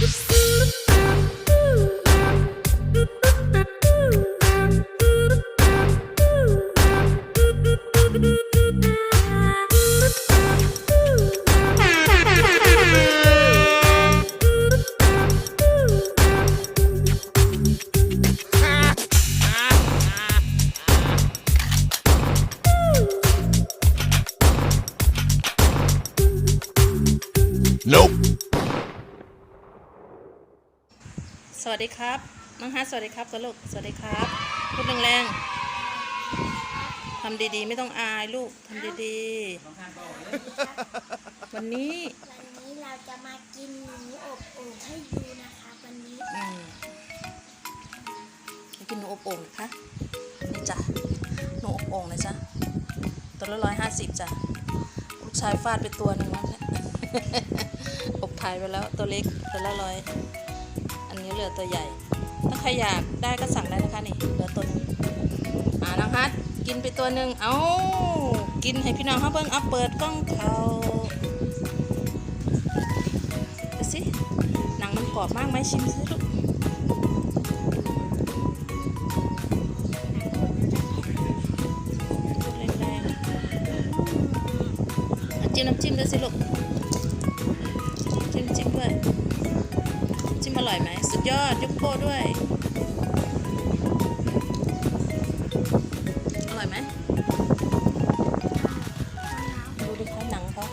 Oops. สวัสดีครับน้องฮาร์ทสวัสดีครับกันลูกสวัสดีครับพูดแรงๆทำดีๆ ไม่ต้องอายลูกทำดีๆ วันนี้วันนี้เราจะมากินหมูอบโอ่งให้ดูนะคะวันนี้อืมไปกินหนูอบโอ่งนะคะนี่จ้ะหนูอบโอ่งนะจ๊ะตัวละร้อยห้าสิบจ้ะลูกชายฟาดไปตัวหนึ่งแล้วเนี่ยอบถ่ายไปแล้วตัวเล็กตัวละร้อย อันนี้เหลือตัวใหญ่ ถ้าใครอยากได้ก็สั่งได้นะคะนี่เหลือตัวนึงอ่าน้องฮัทกินไปตัวหนึ่งเอ้ากินให้พี่น้องเขาเบิ้งเอาเปิดกล้องเขาดูสิหนังมันกรอบมากไหมชิมสิลูกพูดแรงๆจิ้มน้ำจิ้มด้วยสิลูกจิ้มจิ้มด้วย จิ้มอร่อยไหม สุดยอดยุกโป้ด้วย อร่อยไหมดูดิคะหนังเขา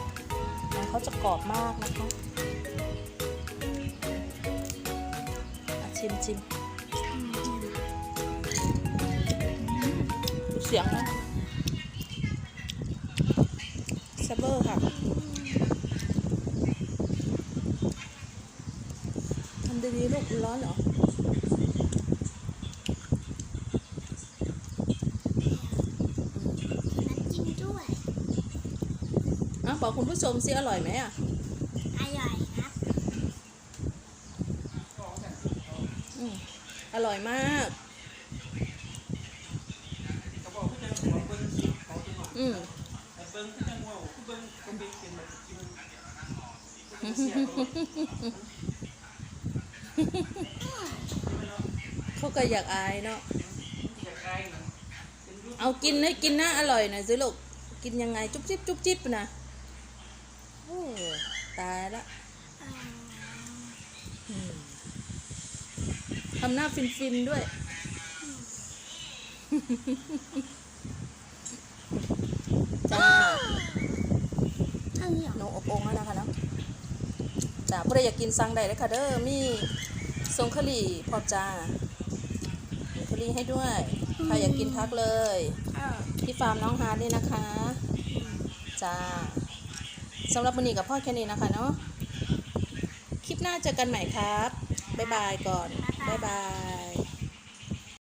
หนังเขาจะกรอบมากนะคะชิมชิมเสียงนะแซบเบอร์ค่ะทำ ดีๆลูกร้อนเหรอน้ำจิ้มด้วยอะบอกคุณผู้ชมสิอร่อยไหมอะ อร่อยครับอืมอร่อยมาก อืม เขาก็อยากอายเนาะเอากินให้กินนะอร่อยหน่อยสิลูกกินยังไงจุ๊บจิ๊บจุ๊บจิ๊บนะโอ้ตายละอ่าทำหน้าฟินฟินๆด้วย จ้าอันนี้เหรอหนูอบโอ่งแล้วนะคะเนาะ จ้าผู้ใดอยากกินสั่งได้เลยค่ะเด้อมีทรงคลีพรอจ้ามีคลีให้ด้วยใครอยากกินทักเลย ที่ฟาร์มน้องฮาร์ดนี่นะคะ จ้าสำหรับวันนี้กับพ่อแค่นี้นะคะเนาะคลิปหน้าเจอกันใหม่ครับ บ๊ายบายก่อน บ๊ายบาย